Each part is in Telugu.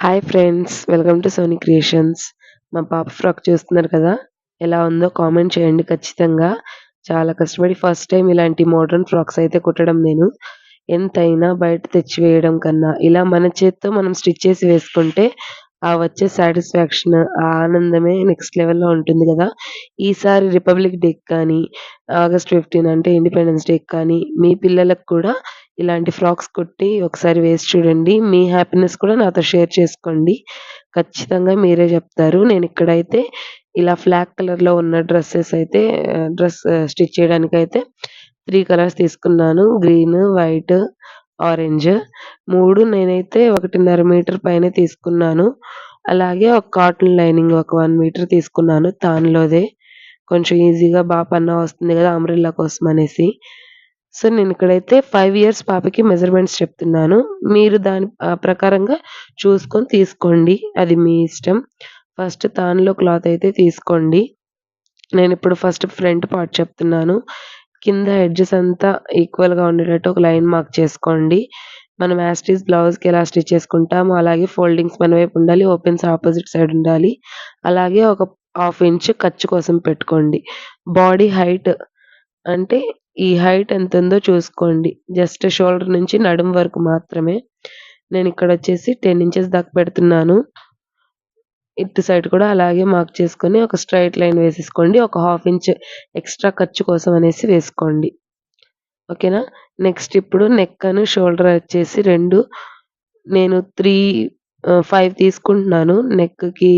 Hi friends welcome to Soni creations మా పాప ఫ్రాక్ చూస్తున్నారు కదా ఎలా ఉందో కామెంట్ చేయండి ఖచ్చితంగా. చాలా కష్టపడి ఫస్ట్ టైం ఇలాంటి మోడర్న్ ఫ్రాక్స్ అయితే కుట్టడం నేను. ఎంతైనా బయట తెచ్చి వేయడం కన్నా ఇలా మన చేత్తో మనం స్టిచ్ చేసి వేసుకుంటే ఆ వచ్చే సాటిస్ఫాక్షన్ ఆ ఆనందమే నెక్స్ట్ లెవెల్లో ఉంటుంది కదా. ఈసారి రిపబ్లిక్ డే కానీ ఆగస్ట్ ఫిఫ్టీన్ అంటే ఇండిపెండెన్స్ డే కానీ మీ పిల్లలకు కూడా ఇలాంటి ఫ్రాక్స్ కుట్టి ఒకసారి వేసి చూడండి. మీ హ్యాపీనెస్ కూడా నాతో షేర్ చేసుకోండి. ఖచ్చితంగా మీరే చెప్తారు. నేను ఇక్కడైతే ఇలా ఫ్లాక్ కలర్లో ఉన్న డ్రెస్సెస్ అయితే డ్రెస్ స్టిచ్ చేయడానికి అయితే త్రీ కలర్స్ తీసుకున్నాను. Green white orange. మూడు నేనైతే ఒకటిన్నర మీటర్ పైన తీసుకున్నాను. అలాగే ఒక కాటన్ లైనింగ్ ఒక వన్ మీటర్ తీసుకున్నాను. తాన్లోదే. కొంచెం ఈజీగా బాగా పన్నా వస్తుంది కదా అంబ్రిల్లా కోసం అనేసి. సో నేను ఇక్కడైతే ఫైవ్ ఇయర్స్ పాపకి మెజర్మెంట్స్ చెప్తున్నాను. మీరు దాని ప్రకారంగా చూసుకొని తీసుకోండి. అది మీ ఇష్టం. ఫస్ట్ తాన్లో క్లాత్ అయితే తీసుకోండి. నేను ఇప్పుడు ఫస్ట్ ఫ్రంట్ పార్ట్ చెప్తున్నాను. కింద ఎడ్జెస్ అంతా ఈక్వల్గా ఉండేటట్టు ఒక లైన్ మార్క్ చేసుకోండి. మనం యాస్టీస్ బ్లౌజ్కి ఎలా స్టిచ్ చేసుకుంటామో అలాగే ఫోల్డింగ్స్ మన వైపు ఉండాలి ఓపెన్స్ ఆపోజిట్ సైడ్ ఉండాలి. అలాగే ఒక హాఫ్ ఇంచ్ ఖర్చు కోసం పెట్టుకోండి. బాడీ హైట్ అంటే ఈ హైట్ ఎంత ఉందో చూసుకోండి. జస్ట్ షోల్డర్ నుంచి నడుం వరకు మాత్రమే. నేను ఇక్కడ వచ్చేసి టెన్ ఇంచెస్ దాకా పెడుతున్నాను. ఇటు సైడ్ కూడా అలాగే మార్క్ చేసుకొని ఒక స్ట్రైట్ లైన్ వేసేసుకోండి. ఒక హాఫ్ ఇంచ్ ఎక్స్ట్రా ఖర్చు కోసం అనేసి వేసుకోండి. ఓకేనా నెక్స్ట్ ఇప్పుడు నెక్ అను షోల్డర్ వచ్చేసి రెండు. నేను త్రీ ఫైవ్ తీసుకుంటున్నాను. నెక్కి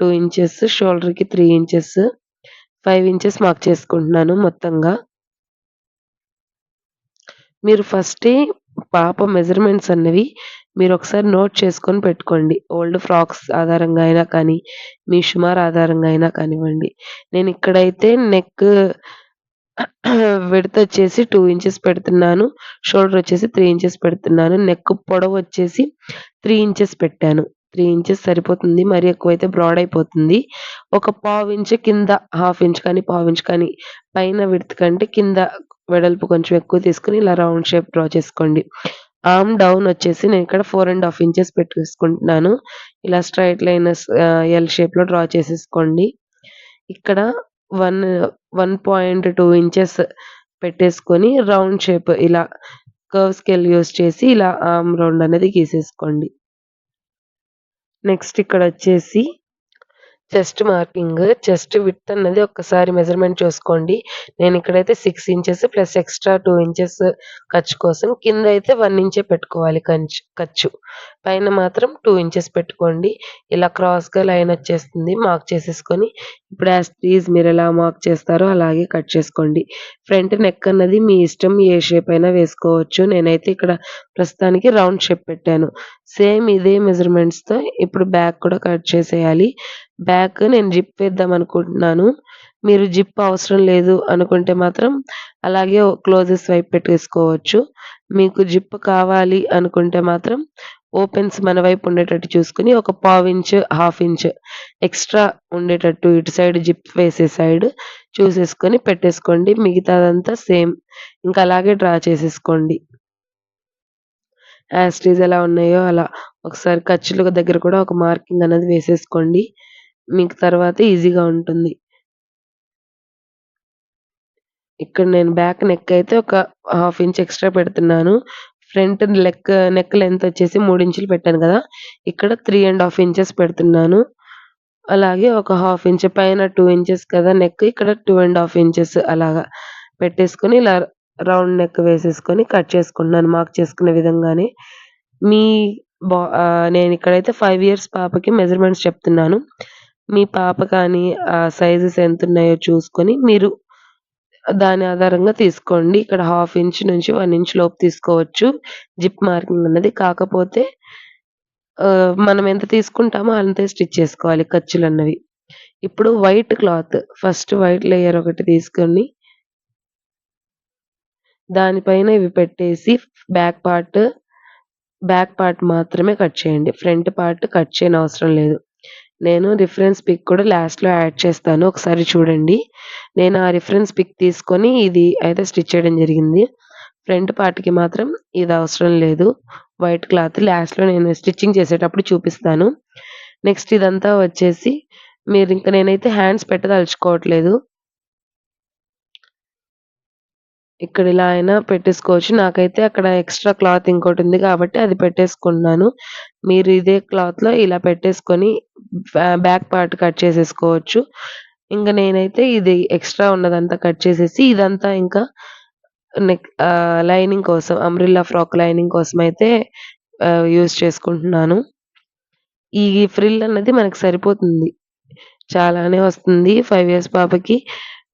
two inches షోల్డర్కి three inches five inches mark చేసుకుంటున్నాను మొత్తంగా. మీరు ఫస్టే పాప మెజర్మెంట్స్ అన్నవి మీరు ఒకసారి నోట్ చేసుకొని పెట్టుకోండి. ఓల్డ్ ఫ్రాక్స్ ఆధారంగా అయినా కానీ మీ షుమార్ ఆధారంగా అయినా కానివ్వండి. నేను ఇక్కడైతే నెక్ విడత వచ్చేసి టూ ఇంచెస్ పెడుతున్నాను. షోల్డర్ వచ్చేసి త్రీ ఇంచెస్ పెడుతున్నాను. నెక్ పొడవు వచ్చేసి త్రీ ఇంచెస్ పెట్టాను. త్రీ ఇంచెస్ సరిపోతుంది. మరి ఎక్కువైతే బ్రాడ్ అయిపోతుంది. ఒక పావు ఇంచ్ కింద హాఫ్ ఇంచ్ కానీ పావు ఇంచ్ కానీ పైన విడత కంటే కింద వెడల్పు కొంచెం ఎక్కువ తీసుకుని ఇలా రౌండ్ షేప్ డ్రా చేసుకోండి. ఆర్మ్ డౌన్ వచ్చేసి నేను ఇక్కడ ఫోర్ అండ్ హాఫ్ ఇంచెస్ పెట్టేసుకుంటున్నాను ఇలా స్ట్రైట్ లైన్ ఎల్ షేప్లో డ్రా చేసేసుకోండి. ఇక్కడ one one point two inches పెట్టేసుకొని రౌండ్ షేప్ ఇలా కర్వ్ స్కేల్ యూస్ చేసి ఇలా ఆర్మ్ రౌండ్ అనేది గీసేసుకోండి. నెక్స్ట్ ఇక్కడ వచ్చేసి చెస్ట్ మార్కింగ్ చెస్ట్ విత్ అన్నది ఒక్కసారి మెజర్మెంట్ చూసుకోండి. నేను ఇక్కడైతే six inches plus extra two inches ఖర్చు కోసం కింద అయితే వన్ ఇంచే పెట్టుకోవాలి కంచు ఖర్చు. పైన మాత్రం టూ ఇంచెస్ పెట్టుకోండి. ఇలా క్రాస్గా లైన్ వచ్చేస్తుంది. మార్క్ చేసేసుకొని ఇప్పుడు యాజ్ ప్లీజ్ మీరు ఎలా మార్క్ చేస్తారో అలాగే కట్ చేసుకోండి. ఫ్రంట్ నెక్ అన్నది మీ ఇష్టం ఏ షేప్ అయినా వేసుకోవచ్చు. నేనైతే ఇక్కడ ప్రస్తుతానికి రౌండ్ షేప్ పెట్టాను. సేమ్ ఇదే మెజర్మెంట్స్తో ఇప్పుడు బ్యాక్ కూడా కట్ చేసేయాలి. బ్యాక్ నేను జిప్ వేద్దాం అనుకుంటున్నాను. మీరు జిప్ అవసరం లేదు అనుకుంటే మాత్రం అలాగే క్లోజెస్ వైపు పెట్టేసుకోవచ్చు. మీకు జిప్ కావాలి అనుకుంటే మాత్రం ఓపెన్స్ మన వైపు ఉండేటట్టు చూసుకుని ఒక పావు ఇంచ్ హాఫ్ ఇంచ్ ఎక్స్ట్రా ఉండేటట్టు ఇటు సైడ్ జిప్ వేసే సైడ్ చూసేసుకొని పెట్టేసుకోండి. మిగతాదంతా సేమ్. ఇంకా అలాగే డ్రా చేసేసుకోండి. యాస్టీజ్ ఎలా ఉన్నాయో అలా. ఒకసారి ఖర్చుల దగ్గర కూడా ఒక మార్కింగ్ అనేది వేసేసుకోండి. మీకు తర్వాత ఈజీగా ఉంటుంది. ఇక్కడ నేను బ్యాక్ నెక్ అయితే ఒక హాఫ్ ఇంచ్ ఎక్స్ట్రా పెడుతున్నాను. ఫ్రంట్ లెక్ నెక్ లెంత్ వచ్చేసి మూడు ఇంచులు పెట్టాను కదా. ఇక్కడ త్రీ అండ్ హాఫ్ ఇంచెస్ పెడుతున్నాను. అలాగే ఒక హాఫ్ ఇంచ్ పైన టూ ఇంచెస్ కదా నెక్ ఇక్కడ టూ అండ్ హాఫ్ ఇంచెస్ అలాగా పెట్టేసుకొని ఇలా రౌండ్ నెక్ వేసేసుకొని కట్ చేసుకున్నాను మార్క్ చేసుకునే విధంగానే. మీ బా నేను ఇక్కడైతే ఫైవ్ ఇయర్స్ పాపకి మెజర్మెంట్స్ చెప్తున్నాను. మీ పాప కానీ ఆ సైజెస్ ఎంత ఉన్నాయో చూసుకొని మీరు దాని ఆధారంగా తీసుకోండి. ఇక్కడ హాఫ్ ఇంచ్ నుంచి వన్ ఇంచ్ లోపు తీసుకోవచ్చు. జిప్ మార్కింగ్ అన్నది కాకపోతే మనం ఎంత తీసుకుంటామో అంతే స్టిచ్ చేసుకోవాలి ఖర్చులు అన్నవి ఇప్పుడు white cloth first white layer ఒకటి తీసుకొని దానిపైన ఇవి పెట్టేసి బ్యాక్ పార్ట్ బ్యాక్ పార్ట్ మాత్రమే కట్ చేయండి. ఫ్రంట్ పార్ట్ కట్ చేయని అవసరం లేదు. నేను రిఫరెన్స్ పిక్ కూడా లాస్ట్‌లో యాడ్ చేస్తాను. ఒకసారి చూడండి. నేను ఆ రిఫరెన్స్ పిక్ తీసుకొని ఇది అయితే స్టిచ్ చేయడం జరిగింది. ఫ్రంట్ పార్ట్‌కి మాత్రం ఇది అవసరం లేదు. వైట్ క్లాత్ లాస్ట్‌లో నేను స్టిచ్చింగ్ చేసేటప్పుడు చూపిస్తాను. నెక్స్ట్ ఇదంతా వచ్చేసి మీరు ఇంకా నేనైతే హ్యాండ్స్ పెట్టదలుచుకోవట్లేదు. ఇక్కడ ఇలా అయినా పెట్టేసుకోవచ్చు. నాకైతే అక్కడ ఎక్స్‌ట్రా క్లాత్ ఇంకోటి ఉంది కాబట్టి అది పెట్టేసుకున్నాను. మీరు ఇదే క్లాత్‌లో ఇలా పెట్టేసుకొని బ్యాక్ పార్ట్ కట్ చేసేసుకోవచ్చు. ఇంకా నేనైతే ఇది ఎక్స్‌ట్రా ఉన్నదంతా కట్ చేసేసి ఇదంతా ఇంకా నెక్ ఆహ్, లైనింగ్ కోసం అంబ్రెల్లా ఫ్రాక్ లైనింగ్ కోసం ఆహ్, యూజ్ చేసుకుంటున్నాను. ఈ ఫ్రిల్ అన్నది మనకు సరిపోతుంది. చాలానే వస్తుంది 5 ఇయర్స్ పాపకి.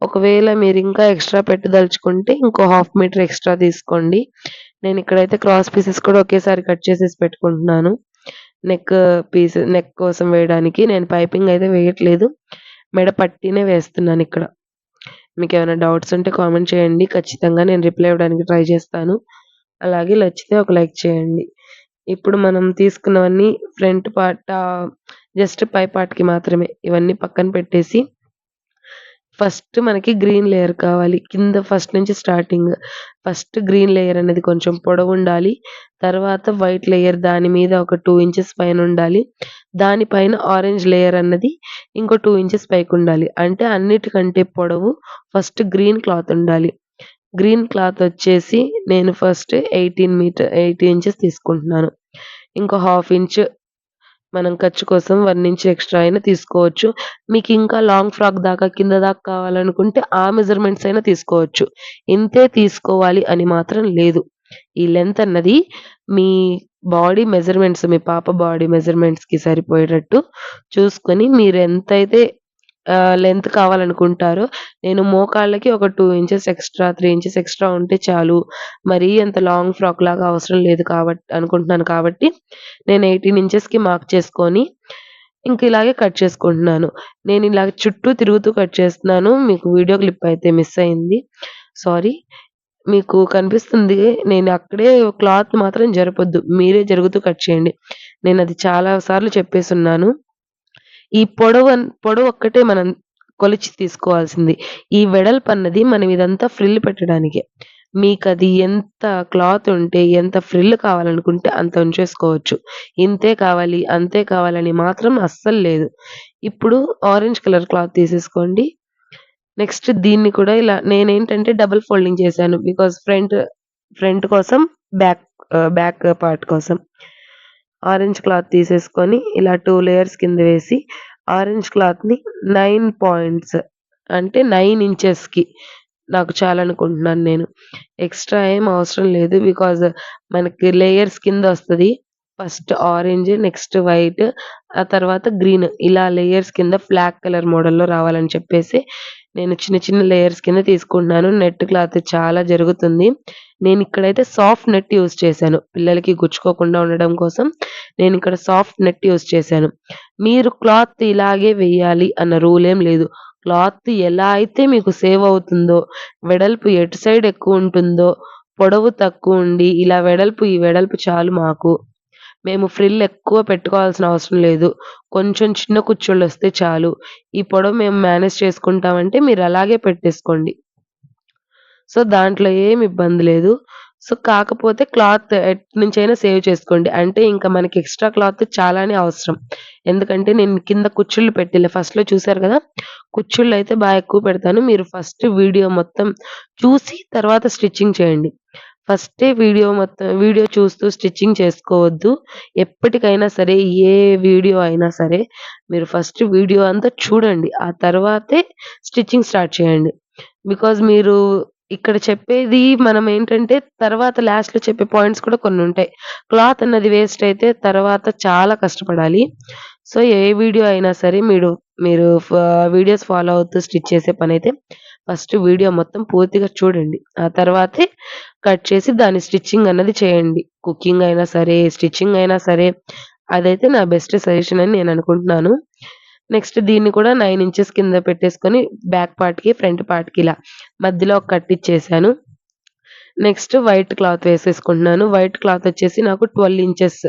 ఒకవేళ మీరు ఇంకా ఎక్స్‌ట్రా పెట్టదలుచుకుంటే ఇంకో హాఫ్ మీటర్ ఎక్స్‌ట్రా తీసుకోండి. నేను ఇక్కడైతే క్రాస్ పీసెస్ కూడా ఒకేసారి కట్ చేసేసి పెట్టుకుంటున్నాను. నెక్ పీస్ నెక్ కోసం వేయడానికి. నేను పైపింగ్ అయితే వేయట్లేదు. మెడ పట్టీనే మీకు ఏమైనా డౌట్స్ ఉంటే కామెంట్ చేయండి. ఖచ్చితంగా నేను రిప్లై ఇవ్వడానికి ట్రై చేస్తాను. అలాగే నచ్చితే ఒక లైక్ చేయండి. ఇప్పుడు మనం తీసుకున్నవన్నీ ఫ్రంట్ పార్ట్ జస్ట్ పై పార్ట్‌కి మాత్రమే. ఇవన్నీ పక్కన పెట్టేసి ఫస్ట్ మనకి గ్రీన్ లేయర్ కావాలి. కింద ఫస్ట్ నుంచి స్టార్టింగ్. ఫస్ట్ గ్రీన్ లేయర్ అనేది కొంచెం పొడవుండాలి. తర్వాత వైట్ లేయర్ దాని మీద ఒక టూ ఇంచెస్ పైన ఉండాలి దానిపైన ఆరెంజ్ లేయర్ అన్నది ఇంకో టూ ఇంచెస్ పైకి ఉండాలి అంటే అన్నిటికంటే పొడవు ఫస్ట్ గ్రీన్ క్లాత్ ఉండాలి. గ్రీన్ క్లాత్ వచ్చేసి నేను ఫస్ట్ 18 మీటర్ 18 ఇంచెస్ తీసుకుంటున్నాను. ఇంకో హాఫ్ ఇంచ్ మనం ఖర్చు కోసం వన్ ఇంచ్ ఎక్స్‌ట్రా అయినా తీసుకోవచ్చు. మీకింకా లాంగ్ ఫ్రాక్ దాకా కింద దాకా కావాలనుకుంటే ఆ మెజర్‌మెంట్స్ అయినా తీసుకోవచ్చు. ఇంతే తీసుకోవాలి అని మాత్రం లేదు. ఈ లెంత్ అన్నది మీ బాడీ మెజర్‌మెంట్స్ మీ పాప బాడీ మెజర్‌మెంట్స్‌కి సరిపోయేటట్టు చూసుకొని మీరెంతైతే ఆహ్, లెంత్ కావాలనుకుంటారో నేను మోకాళ్ళకి ఒక two inches extra, three inches extra ఉంటే చాలు. మరీ అంత లాంగ్ ఫ్రాక్ లాగా అవసరం లేదు కాబట్టి అనుకుంటున్నాను కాబట్టి నేను 18 ఇంచెస్‌కి మార్క్ చేసుకొని ఇంక ఇలాగే కట్ చేసుకుంటున్నాను. నేను ఇలాగ చుట్టూ తిరుగుతూ కట్ చేస్తున్నాను. మీకు వీడియో క్లిప్ అయితే మిస్ అయింది. సారీ. మీకు కనిపిస్తుంది. నేను అక్కడే క్లాత్ మాత్రం జరపొద్దు. మీరే జరుగుతూ కట్ చేయండి. నేను అది చాలా సార్లు చెప్పేసి ఉన్నాను ఈ పొడవన్ పొడవొక్కటే మనం కొలిచి తీసుకోవాల్సింది. ఈ వెడల్పన్నది మనం ఇదంతా ఫ్రిల్ పెట్టడానికే. మీకు అది ఎంత క్లాత్ ఉంటే, ఎంత ఫ్రిల్ కావాలనుకుంటే అంత ఉంచేసుకోవచ్చు. ఇంతే కావాలి, అంతే కావాలని మాత్రం అస్సలు లేదు. ఇప్పుడు ఆరెంజ్ కలర్ క్లాత్ తీసేసుకోండి. నెక్స్ట్ దీన్ని కూడా ఇలా నేనేంటంటే డబుల్ ఫోల్డింగ్ చేశాను. బికాస్ ఫ్రంట్ ఫ్రంట్ కోసం బ్యాక్ బ్యాక్ పార్ట్ కోసం. ఆరెంజ్ క్లాత్ తీసేసుకొని ఇలా టూ లేయర్స్ కింద వేసి ఆరెంజ్ క్లాత్‌ని నైన్ పాయింట్స్ అంటే నైన్ ఇంచెస్‌కి నాకు చాలనుకుంటున్నాను నేను. ఎక్స్‌ట్రా ఏం అవసరం లేదు. బికాజ్ మనకి లేయర్స్ కింద వస్తుంది ఫస్ట్ ఆరెంజ్, నెక్స్ట్ వైట్, ఆ తర్వాత గ్రీన్ ఇలా లేయర్స్ కింద బ్లాక్ కలర్ మోడల్‌లో రావాలని చెప్పేసి నేను చిన్న చిన్న లేయర్స్ కింద తీసుకుంటున్నాను. నెట్ క్లాత్ చాలా జరుగుతుంది. నేను ఇక్కడైతే సాఫ్ట్ నెట్ యూజ్ చేశాను. పిల్లలకి గుచ్చుకోకుండా ఉండడం కోసం నేను ఇక్కడ సాఫ్ట్ నెట్ యూజ్ చేశాను. మీరు క్లాత్ ఇలాగే వెయ్యాలి అన్న రూల్ ఏం లేదు. క్లాత్ ఎలా అయితే మీకు సేవ్ అవుతుందో, వెడల్పు ఎటు సైడ్ ఎక్కువ ఉంటుందో పొడవు తక్కువ ఉండి ఇలా వెడల్పు ఈ వెడల్పు చాలు మాకు. మేము ఫ్రిల్ ఎక్కువ పెట్టుకోవాల్సిన అవసరం లేదు. కొంచెం చిన్న కుచ్చిళ్ళొస్తే చాలు. ఈ పొడవు మేము మేనేజ్ చేసుకుంటామంటే అలాగే పెట్టేసుకోండి. సో, దాంట్లో ఏమి ఇబ్బంది లేదు. సో, కాకపోతే క్లాత్ ఎట్నుంచైనా సేవ్ చేసుకోండి. అంటే ఇంకా మనకి ఎక్స్‌ట్రా క్లాత్ చాలానే అవసరం. ఎందుకంటే నేను కింద కుచ్చుళ్ళు పెట్టిలే. ఫస్ట్‌లో చూసారు కూర్చోళ్ళు అయితే బాగా ఎక్కువ పెడతాను. మీరు ఫస్ట్ వీడియో మొత్తం చూసి తర్వాత స్టిచ్చింగ్ చేయండి. ఫస్టే వీడియో మొత్తం వీడియో చూస్తూ స్టిచ్చింగ్ చేసుకోవద్దు. ఎప్పటికైనా సరే ఏ వీడియో అయినా సరే మీరు ఫస్ట్ వీడియో అంతా చూడండి. ఆ తర్వాతే స్టిచ్చింగ్ స్టార్ట్ చేయండి. బికాజ్ మీరు ఇక్కడ చెప్పేది మనం ఏంటంటే తర్వాత లాస్ట్‌లో చెప్పే పాయింట్స్ కూడా కొన్నుంటాయి. క్లాత్ అన్నది వేస్ట్ అయితే తర్వాత చాలా కష్టపడాలి. సో, ఏ వీడియో అయినా సరే మీరు మీరు ఫ వీడియోస్ ఫాలో అవుతూ స్టిచ్ చేసే పనైతే ఫస్ట్ వీడియో మొత్తం పూర్తిగా చూడండి. ఆ తర్వాతే కట్ చేసి దాని స్టిచ్చింగ్ అన్నది చేయండి. కుకింగ్ అయినా సరే, స్టిచ్చింగ్ అయినా సరే అదైతే నా బెస్ట్ సజెషన్ అని నేననుకుంటున్నాను. నెక్స్ట్ దీన్ని కూడా నైన్ ఇంచెస్ కింద పెట్టేసుకొని బ్యాక్ పార్ట్‌కి, ఫ్రంట్ పార్ట్‌కి ఇలా మధ్యలో ఒక కట్ ఇచ్చేసాను. నెక్స్ట్ వైట్ క్లాత్ వేసేసుకుంటున్నాను. వైట్ క్లాత్ వచ్చేసి నాకు 12 ఇంచెస్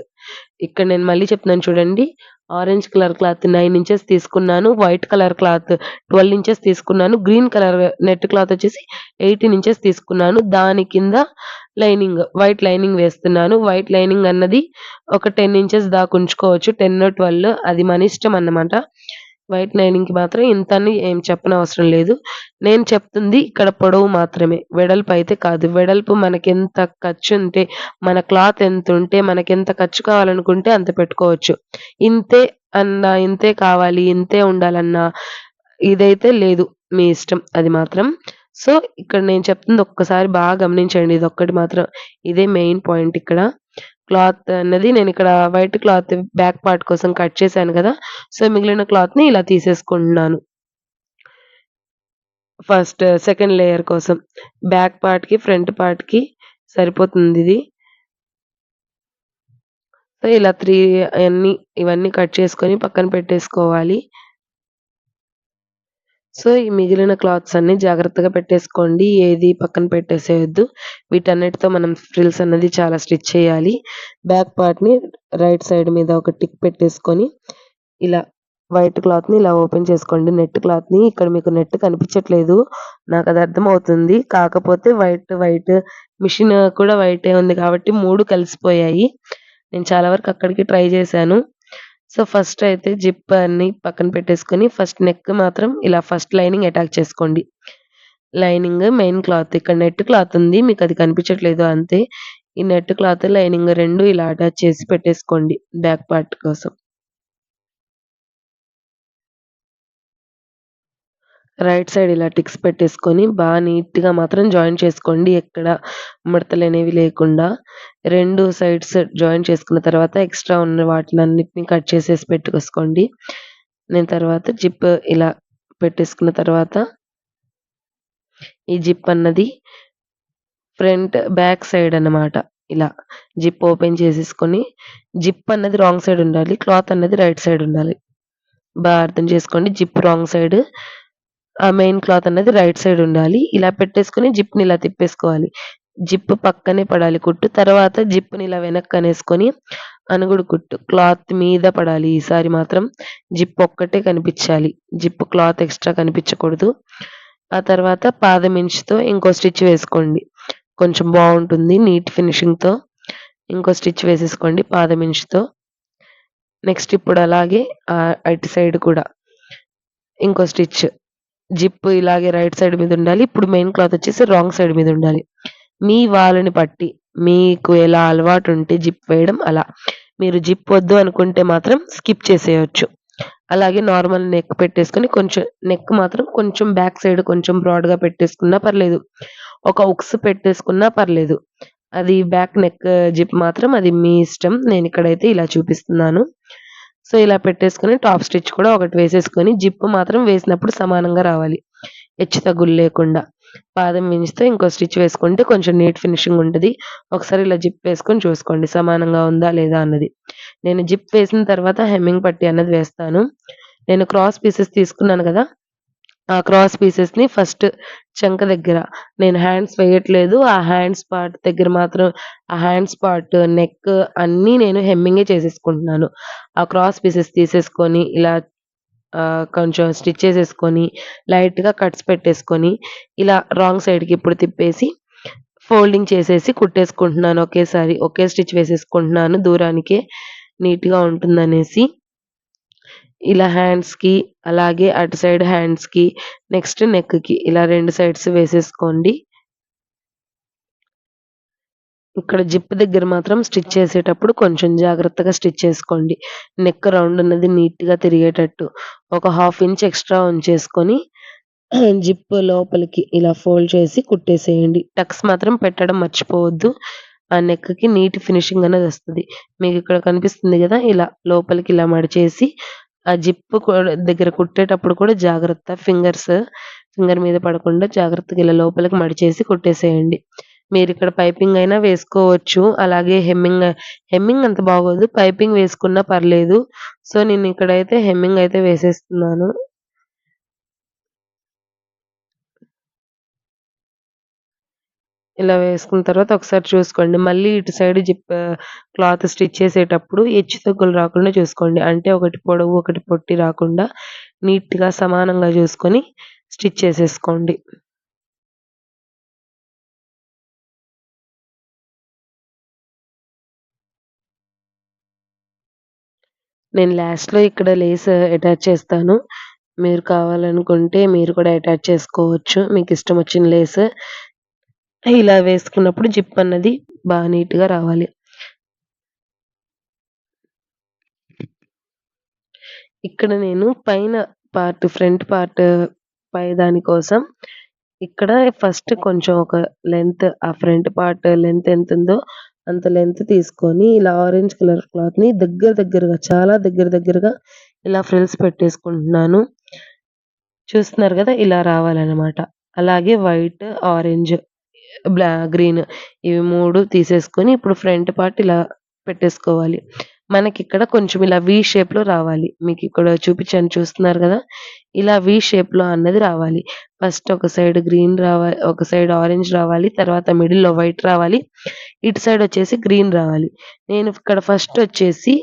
ఇక్కడ నేను మళ్ళీ చెప్తున్నాను చూడండి. Orange colour cloth nine inches తీసుకున్నాను. వైట్ కలర్ క్లాత్ 12 ఇంచెస్ తీసుకున్నాను. గ్రీన్ కలర్ నెట్ క్లాత్ వచ్చేసి 18 ఇంచెస్ తీసుకున్నాను. దాని కింద లైనింగ్ వైట్ లైనింగ్ వేస్తున్నాను. వైట్ లైనింగ్ అన్నది ఒక 10 ఇంచెస్ దాకా ఉంచుకోవచ్చు. 10, 12 అది మన ఇష్టం అన్నమాట. వైట్ లైనింగ్‌కి మాత్రం ఇంతని ఏం చెప్పనవసరం లేదు. నేను చెప్తుంది ఇక్కడ పొడవు మాత్రమే. వెడల్పు అయితే కాదు. వెడల్పు మనకెంత ఖర్చుంటే, మన క్లాత్ ఎంత ఉంటే మనకెంత ఖర్చు కావాలనుకుంటే అంత పెట్టుకోవచ్చు. ఇంతే అన్న ఇంతే కావాలి, ఇంతే ఉండాలన్నా ఇదైతే లేదు. మీ ఇష్టం అది మాత్రం. సో, ఇక్కడ నేను చెప్తుంది ఒక్కసారి బాగా గమనించండి. ఇది ఒక్కటి మాత్రం ఇదే మెయిన్ పాయింట్ ఇక్కడ. క్లాత్ అన్నది నేను ఇక్కడ వైట్ క్లాత్ బ్యాక్ పార్ట్ కోసం కట్ చేశాను కదా సో, మిగిలిన క్లాత్‌ని ఇలా తీసేసుకుంటున్నాను. ఫస్ట్ సెకండ్ లేయర్ కోసం. బ్యాక్ పార్ట్‌కి, ఫ్రంట్ పార్ట్‌కి సరిపోతుందిది. సో, ఇలా 3 అయన్నీ ఇవన్నీ కట్ చేసుకొని పక్కన పెట్టేసుకోవాలి. సో, ఈ మిగిలిన క్లాత్స్ అన్ని జాగ్రత్తగా పెట్టేసుకోండి. ఏది పక్కన పెట్టేసేయద్దు వీటన్నిటితో మనం ఫ్రిల్స్ అన్నది చాలా స్టిచ్ చేయాలి. బ్యాక్ పార్ట్‌ని రైట్ సైడ్ మీద ఒక టిక్ పెట్టేసుకొని, ఇలా వైట్ క్లాత్‌ని ఇలా ఓపెన్ చేసుకోండి. నెట్ క్లాత్‌ని ఇక్కడ మీకు నెట్ కనిపించట్లేదు. నాకు అది అర్థమవుతుంది. కాకపోతే వైట్, వైట్ మిషన్ కూడా వైటే ఉంది కాబట్టి మూడు కలిసిపోయాయి. నేను చాలా వరకు అక్కడికి ట్రై చేశాను. సో, ఫస్ట్ అయితే జిప్ అన్ని పక్కన పెట్టేసుకొని, ఫస్ట్ నెక్ మాత్రం ఇలా ఫస్ట్ లైనింగ్ అటాచ్ చేసుకోండి. లైనింగ్, మెయిన్ క్లాత్ ఇక్కడ నెట్ క్లాత్ ఉంది. మీకు అది కనిపించట్లేదు అంతే. ఈ నెట్ క్లాత్, లైనింగ్ రెండు ఇలా అటాచ్ చేసి పెట్టేసుకోండి బ్యాక్ పార్ట్ కోసం. రైట్ సైడ్ ఇలా టిక్స్ పెట్టేసుకొని బాగా నీట్‌గా మాత్రం జాయిన్ చేసుకోండి. ఎక్కడ ముడతలనేవి లేకుండా. రెండు సైడ్స్ జాయిన్ చేసుకున్న తర్వాత ఎక్స్‌ట్రా ఉన్న వాటినన్నిటిని కట్ చేసేసి పెట్టుకోసుకోండి నేను తర్వాత జిప్ ఇలా పెట్టేసుకున్న తర్వాత ఈ జిప్ అన్నది ఫ్రంట్ బ్యాక్ సైడ్ అన్నమాట. ఇలా జిప్ ఓపెన్ చేసేసుకొని, జిప్ అన్నది రాంగ్ సైడ్ ఉండాలి. క్లాత్ అన్నది రైట్ సైడ్ ఉండాలి. బాగా అర్థం చేసుకోండి. జిప్ రాంగ్ సైడ్ ఆ మెయిన్ క్లాత్ అనేది రైట్ సైడ్ ఉండాలి. ఇలా పెట్టేసుకొని జిప్‌ని ఇలా తిప్పేసుకోవాలి. జిప్ పక్కనే పడాలి కుట్టు. తర్వాత జిప్‌ని ఇలా వెనక్కనేసుకొని అనుగుడు కుట్టు. క్లాత్ మీద పడాలి ఈసారి మాత్రం. జిప్ ఒక్కటే కనిపించాలి. జిప్ క్లాత్ ఎక్స్‌ట్రా కనిపించకూడదు. ఆ తర్వాత పాదం ఇంచుతో ఇంకో స్టిచ్ వేసుకోండి. కొంచెం బాగుంటుంది నీట్ ఫినిషింగ్‌తో. ఇంకో స్టిచ్ వేసేసుకోండి పాదం ఇంచుతో. నెక్స్ట్ ఇప్పుడు అలాగే అటు సైడ్ కూడా ఇంకో స్టిచ్. జిప్ ఇలాగే రైట్ సైడ్ మీద ఉండాలి. ఇప్పుడు మెయిన్ క్లాత్ వచ్చేసి రాంగ్ సైడ్ మీద ఉండాలి. మీ వాళ్ళని పట్టి మీకు ఎలా అలవాటు ఉంటే జిప్ వేయడం అలా. మీరు జిప్ వద్దు అనుకుంటే మాత్రం స్కిప్ చేసేయొచ్చు. అలాగే నార్మల్ నెక్ పెట్టేసుకొని కొంచెం నెక్ మాత్రం కొంచెం బ్యాక్ సైడ్ కొంచెం బ్రాడ్‌గా పెట్టేసుకున్నా పర్లేదు. ఒక ఉక్స్ పెట్టేసుకున్నా పర్లేదు. అది బ్యాక్ నెక్ జిప్ మాత్రం అది మీ ఇష్టం. నేను ఇక్కడైతే ఇలా చూపిస్తున్నాను. సో, ఇలా పెట్టేసుకొని టాప్ స్టిచ్ కూడా ఒకటి వేసేసుకొని జిప్ మాత్రం వేసినప్పుడు సమానంగా రావాలి. హెచ్చు తగ్గులు లేకుండా. పాదం మించితే ఇంకో స్టిచ్ వేసుకుంటే కొంచెం నీట్ ఫినిషింగ్ ఉంటుంది ఒకసారి ఇలా జిప్ వేసుకొని చూసుకోండి సమానంగా ఉందా లేదా అన్నది. నేను జిప్ వేసిన తర్వాత హెమ్మింగ్ పట్టి అన్నది వేస్తాను. నేను క్రాస్ పీసెస్ తీసుకున్నాను కదా ఆ క్రాస్ పీసెస్‌ని ఫస్ట్ చంక దగ్గర నేను హ్యాండ్స్ వేయట్లేదు. ఆ హ్యాండ్స్ పార్ట్ దగ్గర మాత్రం ఆ హ్యాండ్స్ పార్ట్, నెక్ అన్నీ నేను హెమ్మింగే చేసేసుకుంటున్నాను. ఆ క్రాస్ పీసెస్ తీసేసుకొని ఇలా కొంచెం స్టిచ్ చేసేసుకొని, లైట్‌గా కట్స్ పెట్టేసుకొని, ఇలా రాంగ్ సైడ్‌కి ఇప్పుడు తిప్పేసి, ఫోల్డింగ్ చేసేసి కుట్టేసుకుంటున్నాను ఒకేసారి. ఒకే స్టిచ్ వేసేసుకుంటున్నాను దూరానికే నీట్‌గా ఉంటుందనేసి. ఇలా హ్యాండ్స్కి అలాగే అటు సైడ్ హ్యాండ్స్కి నెక్స్ట్ నెక్కి ఇలా రెండు సైడ్స్ వేసేసుకోండి. ఇక్కడ జిప్ దగ్గర మాత్రం స్టిచ్ చేసేటప్పుడు కొంచెం జాగ్రత్తగా స్టిచ్ చేసుకోండి. నెక్ రౌండ్ అన్నది నీట్‌గా తిరిగేటట్టు. ఒక హాఫ్ ఇంచ్ ఎక్స్‌ట్రా ఉంచేసుకొని జిప్ లోపలికి ఇలా ఫోల్డ్ చేసి కుట్టేసేయండి. టక్స్ మాత్రం పెట్టడం మర్చిపోవద్దు. ఆ నెక్‌కి నీట్ ఫినిషింగ్ అనేది వస్తుంది మీకు ఇక్కడ కనిపిస్తుంది కదా ఇలా లోపలికి ఇలా మడిచేసి, ఆ జిప్ కూడా దగ్గర కుట్టేటప్పుడు కూడా జాగ్రత్త ఫింగర్స్ ఫింగర్ మీద పడకుండా జాగ్రత్తగా ఇలా లోపలికి మడిచేసి కుట్టేసేయండి. మీరు ఇక్కడ పైపింగ్ అయినా వేసుకోవచ్చు. అలాగే హెమ్మింగ్ హెమ్మింగ్ అంత బాగోదు. పైపింగ్ వేసుకున్నా పర్లేదు. సో, నేను ఇక్కడైతే హెమ్మింగ్ అయితే వేసేస్తున్నాను. ఇలా వేసుకున్న తర్వాత ఒకసారి చూసుకోండి. మళ్ళీ ఇటు సైడ్ జిప్ క్లాత్ స్టిచ్ చేసేటప్పుడు హెచ్చు తగ్గులు రాకుండా చూసుకోండి. అంటే ఒకటి పొడవు, ఒకటి పొట్టి రాకుండా నీట్‌గా సమానంగా చూసుకొని స్టిచ్ చేసేసుకోండి. నేను లాస్ట్‌లో ఇక్కడ లేస్ అటాచ్ చేస్తాను. మీరు కావాలనుకుంటే మీరు కూడా అటాచ్ చేసుకోవచ్చు. మీకు ఇష్టం వచ్చిన లేస్. ఇలా వేసుకున్నప్పుడు జిప్ అన్నది బాగా నీట్‌గా రావాలి. ఇక్కడ నేను పైన పార్ట్ ఫ్రంట్ పార్ట్ పై దాని కోసం ఇక్కడ ఫస్ట్ కొంచెం ఒక లెంత్ ఆ ఫ్రంట్ పార్ట్ లెంత్ ఎంత ఉందో అంత లెంత్ తీసుకొని ఇలా ఆరెంజ్ కలర్ క్లాత్‌ని దగ్గర దగ్గరగా చాలా దగ్గర దగ్గరగా ఇలా ఫ్రిల్స్ పెట్టేసుకుంటున్నాను. చూస్తున్నారు కదా ఇలా రావాలన్నమాట అలాగే వైట్, ఆరెంజ్, బ్లా గ్రీన్ ఇవి మూడు తీసేసుకొని ఇప్పుడు ఫ్రంట్ పార్ట్ ఇలా పెట్టేసుకోవాలి. మనకి ఇక్కడ కొంచెం ఇలా వి షేప్‌లో రావాలి. మీకు ఇక్కడ చూపించాను చూస్తున్నారు కదా ఇలా వి షేప్‌లో అన్నది రావాలి. ఫస్ట్ ఒక సైడ్ గ్రీన్ రావాలి ఒక సైడ్ ఆరెంజ్ రావాలి. తర్వాత మిడిల్‌లో వైట్ రావాలి. ఇటు సైడ్ వచ్చేసి గ్రీన్ రావాలి. నేను ఇక్కడ ఫస్ట్ వచ్చేసి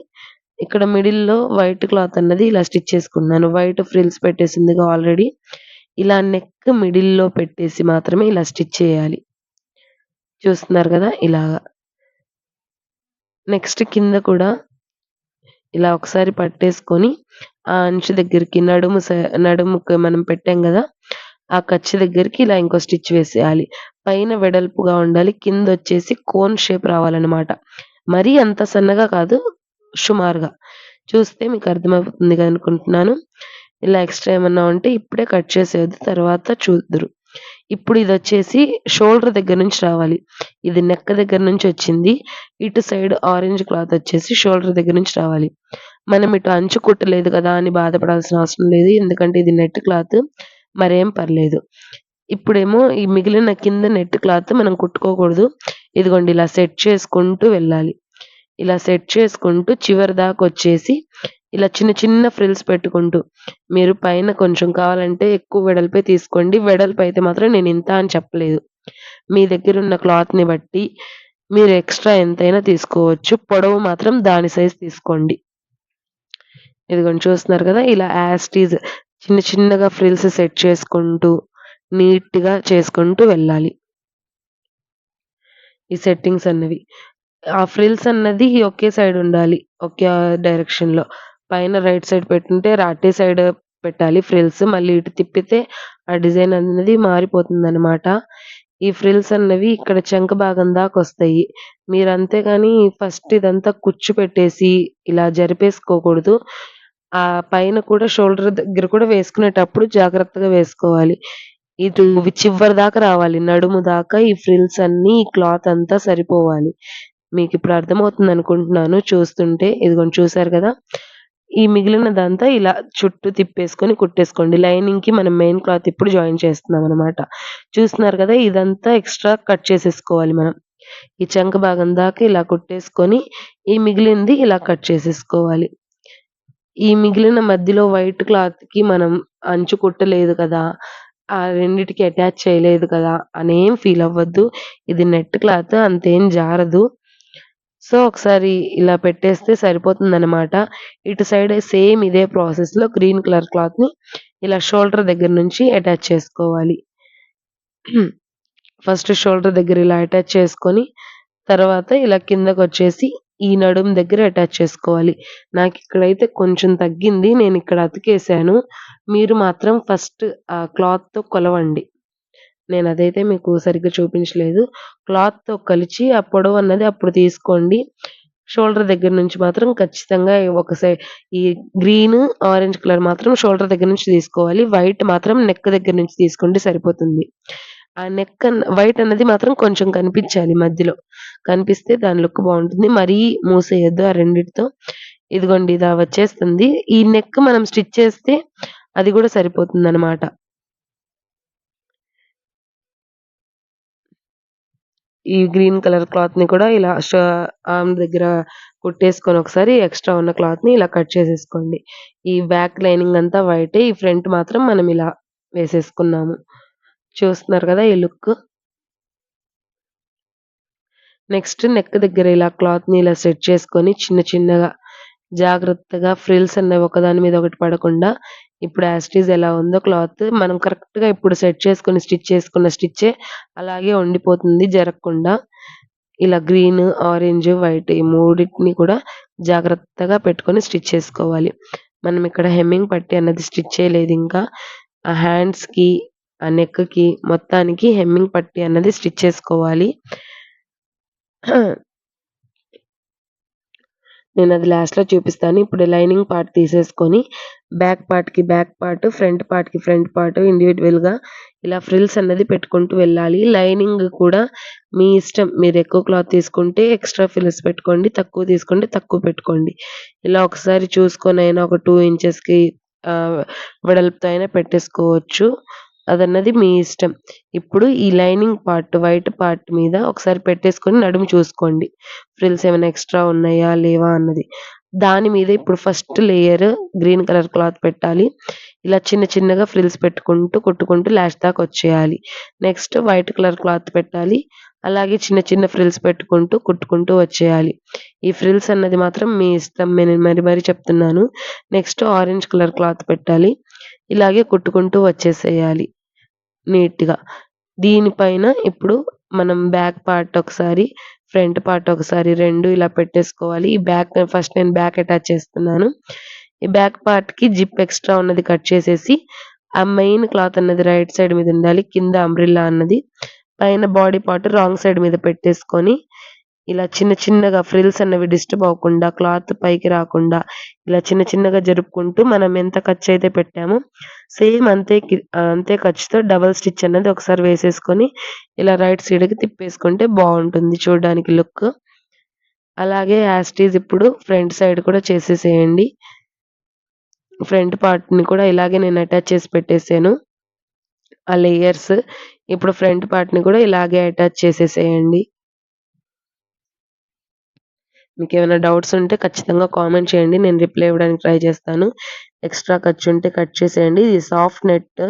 ఇక్కడ మిడిల్‌లో వైట్ క్లాత్ అన్నది ఇలా స్టిచ్ చేసుకున్నాను. వైట్ ఫ్రిల్స్ పెట్టేసిందిగా ఆల్రెడీ. ఇలా నెక్ మిడిల్‌లో పెట్టేసి మాత్రమే ఇలా స్టిచ్ చేయాలి. చూస్తున్నారు కదా ఇలాగా. నెక్స్ట్ కింద కూడా ఇలా ఒకసారి పట్టేసుకొని ఆ అంచు దగ్గరికి నడుము నడుముకి మనం పెట్టాం కదా ఆ కచ్చి దగ్గరికి ఇలా ఇంకో స్టిచ్ వేసేయాలి. పైన వెడల్పుగా ఉండాలి. కింద వచ్చేసి కోన్ షేప్ రావాలన్నమాట మరీ అంత సన్నగా కాదు. సుమారుగా. చూస్తే మీకు అర్థమవుతుంది అనుకుంటున్నాను. ఇలా ఎక్స్‌ట్రా ఏమన్నా ఉంటే ఇప్పుడే కట్ చేసేది తర్వాత చూద్దురు. ఇప్పుడు ఇది వచ్చేసి షోల్డర్ దగ్గర నుంచి రావాలి. ఇది నెక్ దగ్గర నుంచి వచ్చింది. ఇటు సైడ్ ఆరెంజ్ క్లాత్ వచ్చేసి షోల్డర్ దగ్గర నుంచి రావాలి. మనం ఇటు అంచు కుట్టలేదు కదా! అని బాధపడాల్సిన అవసరం లేదు. ఎందుకంటే ఇది నెట్ క్లాత్. మరేం పర్లేదు. ఇప్పుడేమో ఈ మిగిలిన కింద నెట్ క్లాత్ మనం కుట్టుకోకూడదు. ఇదిగోండి ఇలా సెట్ చేసుకుంటూ వెళ్ళాలి. ఇలా సెట్ చేసుకుంటూ చివరి దాకా వచ్చేసి ఇలా చిన్న చిన్న ఫ్రిల్స్ పెట్టుకుంటూ మీరు పైన కొంచెం కావాలంటే ఎక్కువ వెడల్పే తీసుకోండి. వెడల్పు అయితే మాత్రం నేను ఇంత అని చెప్పలేదు. మీ దగ్గర ఉన్న క్లాత్‌ని బట్టి మీరు ఎక్స్‌ట్రా ఎంతైనా తీసుకోవచ్చు. పొడవు మాత్రం దాని సైజ్ తీసుకోండి. ఇదిగోండి చూస్తున్నారు కదా ఇలా యాస్టీజ్ చిన్న చిన్నగా ఫ్రిల్స్ సెట్ చేసుకుంటూ నీట్‌గా చేసుకుంటూ వెళ్ళాలి. ఈ సెట్టింగ్స్ అన్నవి. ఆ ఫ్రిల్స్ అన్నది ఒకే సైడ్ ఉండాలి. ఒకే డైరెక్షన్‌లో. పైన రైట్ సైడ్ పెట్టుంటే అటే సైడ్ పెట్టాలి ఫ్రిల్స్. మళ్ళీ ఇటు తిప్పితే ఆ డిజైన్ అనేది మారిపోతుంది అనమాట ఈ ఫ్రిల్స్ అన్నవి ఇక్కడ చెంక భాగం దాకా వస్తాయి మీరు అంతేగాని ఫస్ట్ ఇదంతా కుచ్చు పెట్టేసి ఇలా జరిపేసుకోకూడదు. ఆ పైన కూడా షోల్డర్ దగ్గర కూడా వేసుకునేటప్పుడు జాగ్రత్తగా వేసుకోవాలి. ఇటు చివరి దాకా రావాలి. నడుము దాకా ఈ ఫ్రిల్స్ అన్ని ఈ క్లాత్ అంతా సరిపోవాలి. మీకు ఇప్పుడు అర్థమవుతుంది అనుకుంటున్నాను చూస్తుంటే. ఇదిగోండి చూసారు కదా ఈ మిగిలినదంతా ఇలా చుట్టూ తిప్పేసుకొని కుట్టేసుకోండి. లైనింగ్‌కి మనం మెయిన్ క్లాత్ ఇప్పుడు జాయిన్ చేస్తున్నాం అనమాట చూస్తున్నారు కదా ఇదంతా ఎక్స్‌ట్రా కట్ చేసేసుకోవాలి మనం. ఈ చంక భాగం దాకా ఇలా కుట్టేసుకొని ఈ మిగిలింది ఇలా కట్ చేసేసుకోవాలి. ఈ మిగిలిన మధ్యలో వైట్ క్లాత్‌కి మనం అంచు కుట్టలేదు కదా! ఆ రెండిటికి అటాచ్ చేయలేదు కదా! అనేం ఫీల్ అవ్వద్దు. ఇది నెట్ క్లాత్ అంతేం జారదు. సో, ఒకసారి ఇలా పెట్టేస్తే సరిపోతుందనమాట. ఇటు సైడ్ సేమ్ ఇదే ప్రాసెస్‌లో గ్రీన్ కలర్ క్లాత్‌ని ఇలా షోల్డర్ దగ్గర నుంచి అటాచ్ చేసుకోవాలి. ఫస్ట్ షోల్డర్ దగ్గర ఇలా అటాచ్ చేసుకొని తర్వాత ఇలా కిందకొచ్చేసి ఈ నడుము దగ్గర అటాచ్ చేసుకోవాలి. నాకు ఇక్కడైతే కొంచెం తగ్గింది. నేను ఇక్కడ అతికేసాను. మీరు మాత్రం ఫస్ట్ ఆ క్లాత్‌తో కొలవండి. నేను అదైతే మీకు సరిగ్గా చూపించలేదు. క్లాత్‌తో కలిసి ఆ పొడవు అన్నది అప్పుడు తీసుకోండి. షోల్డర్ దగ్గర నుంచి మాత్రం ఖచ్చితంగా ఒక సై ఈ గ్రీన్, ఆరెంజ్ కలర్ మాత్రం షోల్డర్ దగ్గర నుంచి తీసుకోవాలి. వైట్ మాత్రం నెక్ దగ్గర నుంచి తీసుకోండి సరిపోతుంది. ఆ నెక్ వైట్ అన్నది మాత్రం కొంచెం కనిపించాలి మధ్యలో. కనిపిస్తే దాని లుక్ బాగుంటుంది మరీ మూసేయద్దు ఆ రెండిటితో. ఇదిగోండి ఇలా వచ్చేస్తుంది. ఈ నెక్ మనం స్టిచ్ చేస్తే అది కూడా సరిపోతుంది అనమాట ఈ గ్రీన్ కలర్ క్లాత్ని కూడా ఇలా ష ఆర్మ్ దగ్గర కుట్టేసుకొని ఒకసారి ఎక్స్‌ట్రా ఉన్న క్లాత్ని ఇలా కట్ చేసేసుకోండి. ఈ బ్యాక్ లైనింగ్ అంతా వైట్ ఈ ఫ్రంట్ మాత్రం మనం ఇలా వేసేసుకున్నాము. చూస్తున్నారు కదా ఈ లుక్. నెక్స్ట్ నెక్ దగ్గర ఇలా క్లాత్ని ఇలా సెట్ చేసుకొని చిన్న చిన్నగా జాగ్రత్తగా ఫ్రిల్స్ అనేవి ఒకదాని మీద ఒకటి పడకుండా ఇప్పుడు యాజ్ ఇట్ ఈజ్ ఎలా ఉందో క్లాత్ మనం కరెక్ట్‌గా ఇప్పుడు సెట్ చేసుకొని స్టిచ్ చేసుకున్న స్టిచ్చే అలాగే ఉండిపోతుంది జరగకుండా. ఇలా గ్రీన్, ఆరెంజ్, వైట్ ఈ మూడింటిని కూడా జాగ్రత్తగా పెట్టుకొని స్టిచ్ చేసుకోవాలి. మనం ఇక్కడ హెమ్మింగ్ పట్టి అన్నది స్టిచ్ చేయలేదు ఇంకా. ఆ హ్యాండ్స్‌కి, ఆ నెక్‌కి మొత్తానికి హెమ్మింగ్ పట్టి అన్నది స్టిచ్ చేసుకోవాలి. నేను అది లాస్ట్‌లో చూపిస్తాను. ఇప్పుడు లైనింగ్ పార్ట్ తీసేసుకొని బ్యాక్ పార్ట్‌కి బ్యాక్ పార్ట్, ఫ్రంట్ పార్ట్‌కి ఫ్రంట్ పార్ట్ ఇండివిజువల్గా ఇలా ఫ్రిల్స్ అన్నది పెట్టుకుంటూ వెళ్ళాలి. లైనింగ్ కూడా మీ ఇష్టం. మీరు ఎక్కువ క్లాత్ తీసుకుంటే ఎక్స్‌ట్రా ఫ్రిల్స్ పెట్టుకోండి. తక్కువ తీసుకుంటే తక్కువ పెట్టుకోండి. ఇలా ఒకసారి చూసుకొని అయినా ఒక టూ ఇంచెస్‌కి వెడల్పుతో అయినా పెట్టేసుకోవచ్చు. అదన్నది మీ ఇష్టం. ఇప్పుడు ఈ లైనింగ్ పార్ట్ వైట్ పార్ట్ మీద ఒకసారి పెట్టేసుకొని నడుము చూసుకోండి. ఫ్రిల్స్ ఏమైనా ఎక్స్‌ట్రా ఉన్నాయా? లేవా? అన్నది. దాని మీద ఇప్పుడు first layer green colour cloth పెట్టాలి. ఇలా చిన్న చిన్నగా ఫ్రిల్స్ పెట్టుకుంటూ కుట్టుకుంటూ లాస్ట్ దాకా వచ్చేయాలి. నెక్స్ట్ వైట్ కలర్ క్లాత్ పెట్టాలి. అలాగే చిన్న చిన్న ఫ్రిల్స్ పెట్టుకుంటూ కుట్టుకుంటూ వచ్చేయాలి. ఈ ఫ్రిల్స్ అన్నది మాత్రం మీ ఇష్టం. నేను మరి మరి చెప్తున్నాను. నెక్స్ట్ ఆరెంజ్ కలర్ క్లాత్ పెట్టాలి. ఇలాగే కుట్టుకుంటూ వచ్చేసేయాలి నీట్‌గా. దీనిపైన ఇప్పుడు మనం బ్యాక్ పార్ట్ ఒకసారి, ఫ్రంట్ పార్ట్ ఒకసారి రెండు ఇలా పెట్టేసుకోవాలి. ఈ బ్యాక్ ఫస్ట్ నేను బ్యాక్ అటాచ్ చేస్తున్నాను. ఈ బ్యాక్ పార్ట్‌కి జిప్ ఎక్స్‌ట్రా ఉన్నది కట్ చేసేసి, ఆ మెయిన్ క్లాత్ అన్నది రైట్ సైడ్ మీద ఉండాలి. కింద అంబ్రెల్లా అన్నది పైన బాడీ పార్ట్ రాంగ్ సైడ్ మీద పెట్టేసుకొని, ఇలా చిన్న చిన్నగా ఫ్రిల్స్ అన్నవి డిస్టర్బ్ అవ్వకుండా, క్లాత్ పైకి రాకుండా ఇలా చిన్న చిన్నగా జరుపుకుంటూ మనం ఎంత ఖర్చు అయితే పెట్టామో సేమ్ అంతే కి అంతే ఖర్చుతో డబల్ స్టిచ్ అన్నది ఒకసారి వేసేసుకొని, ఇలా రైట్ సైడ్‌కి తిప్పేసుకుంటే బాగుంటుంది చూడడానికి లుక్. అలాగే యాస్టీజ్ ఈజ్ ఇప్పుడు ఫ్రంట్ సైడ్ కూడా చేసేసేయండి. ఫ్రంట్ పార్ట్‌ని కూడా ఇలాగే నేను అటాచ్ చేసి పెట్టేసాను. ఆ లేయర్స్. ఇప్పుడు ఫ్రంట్ పార్ట్‌ని కూడా ఇలాగే అటాచ్ చేసేసేయండి. మీకు ఏమైనా డౌట్స్ ఉంటే ఖచ్చితంగా కామెంట్ చేయండి. నేను రిప్లై ఇవ్వడానికి ట్రై చేస్తాను. ఎక్స్‌ట్రా ఖర్చు ఉంటే కట్ చేసేయండి. ఇది సాఫ్ట్ నెట్.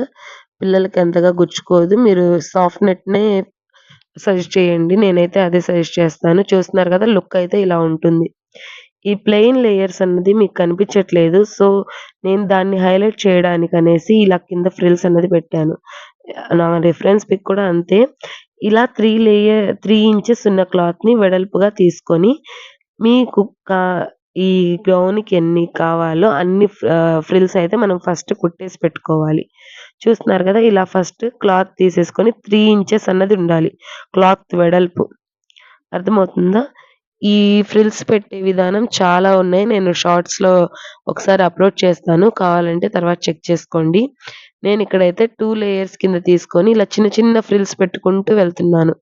పిల్లలకి అంతగా గుచ్చుకోదు. మీరు సాఫ్ట్ నెట్‌నే సజెస్ట్ చేయండి. నేనైతే అదే సజెస్ట్ చేస్తాను. చూస్తున్నారు కదా! లుక్ అయితే ఇలా ఉంటుంది. ఈ ప్లెయిన్ లేయర్స్ అన్నది మీకు కనిపించట్లేదు. సో, నేను దాన్ని హైలైట్ చేయడానికి అనేసి ఇలా కింద ఫ్రిల్స్ అన్నది పెట్టాను. నా రిఫరెన్స్ పిక్ కూడా అంతే. ఇలా త్రీ లేయర్ త్రీ ఇంచెస్ ఉన్న క్లాత్‌ని వెడల్పుగా తీసుకొని, మీకు కా ఈ గౌన్‌కి ఎన్ని కావాలో అన్ని ఫ్రిల్స్ అయితే మనం ఫస్ట్ కుట్టేసి పెట్టుకోవాలి. చూస్తున్నారు కదా! ఇలా ఫస్ట్ క్లాత్ తీసేసుకొని త్రీ ఇంచెస్ అన్నది ఉండాలి. క్లాత్ వెడల్పు. అర్థమవుతుందా? ఈ ఫ్రిల్స్ పెట్టే విధానం చాలా ఉన్నాయి. నేను షార్ట్స్‌లో ఒకసారి అప్‌లోడ్ చేస్తాను. కావాలంటే తర్వాత చెక్ చేసుకోండి. నేను ఇక్కడైతే టూ లేయర్స్ కింద తీసుకొని ఇలా చిన్న చిన్న ఫ్రిల్స్ పెట్టుకుంటూ వెళ్తున్నాను.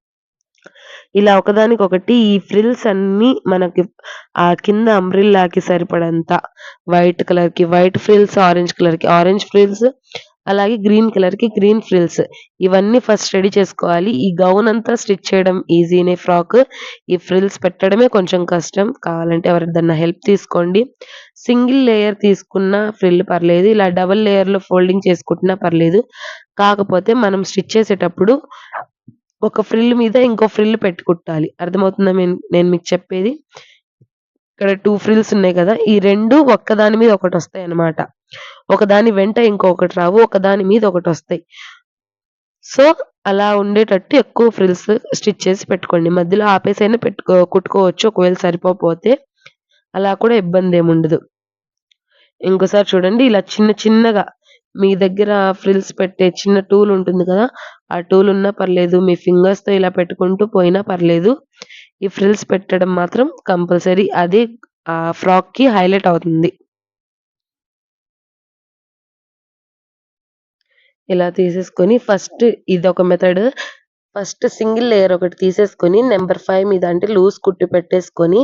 ఇలా ఒకదానికొకటి ఈ ఫ్రిల్స్ అన్ని మనకి ఆ కింద అంబ్రిల్లాకి సరిపడంత వైట్ కలర్కి వైట్ ఫ్రిల్స్, ఆరెంజ్ కలర్కి ఆరెంజ్ ఫ్రిల్స్, అలాగే గ్రీన్ కలర్కి గ్రీన్ ఫ్రిల్స్. ఇవన్నీ ఫస్ట్ రెడీ చేసుకోవాలి. ఈ గౌన్ అంతా స్టిచ్ చేయడం ఈజీనే ఫ్రాక్. ఈ ఫ్రిల్స్ పెట్టడమే కొంచెం కష్టం. కావాలంటే ఎవరిదన్నా హెల్ప్ తీసుకోండి. సింగిల్ లేయర్ తీసుకున్న ఫ్రిల్ పర్లేదు. ఇలా డబుల్ లేయర్‌లో ఫోల్డింగ్ చేసుకుంటున్నా పర్లేదు. కాకపోతే మనం స్టిచ్ చేసేటప్పుడు ఒక ఫ్రిల్ మీద ఇంకో ఫ్రిల్ పెట్టుకుంటాలి అర్థమవుతుందా నేను మీకు చెప్పేది? ఇక్కడ టూ ఫ్రిల్స్ ఉన్నాయి కదా! ఈ రెండు ఒక్కదాని మీద ఒకటి వస్తాయి అనమాట ఒకదాని వెంట ఇంకొకటి రావు. ఒకదాని మీద ఒకటి వస్తాయి సో, అలా ఉండేటట్టు ఎక్కువ ఫ్రిల్స్ స్టిచ్ చేసి పెట్టుకోండి. మధ్యలో ఆపేసైనా పెట్టుకో కుట్టుకోవచ్చు ఒకవేళ సరిపోకపోతే. అలా కూడా ఇబ్బంది ఏముండదు ఇంకోసారి చూడండి ఇలా చిన్న చిన్నగా మీ దగ్గర ఫ్రిల్స్ పెట్టే చిన్న టూల్ ఉంటుంది కదా! ఆ టూల్ ఉన్నా పర్లేదు. మీ ఫింగర్స్‌తో ఇలా పెట్టుకుంటూ పోయినా పర్లేదు. ఈ ఫ్రిల్స్ పెట్టడం మాత్రం కంపల్సరీ. అది ఆ ఫ్రాక్‌కి హైలైట్ అవుతుంది. ఇలా తీసేసుకొని ఫస్ట్ ఇది ఒక మెథడ్. ఫస్ట్ సింగిల్ లేయర్ ఒకటి తీసేసుకొని నెంబర్ ఫైవ్ మీద అంటే లూజ్ కుట్టు పెట్టేసుకొని,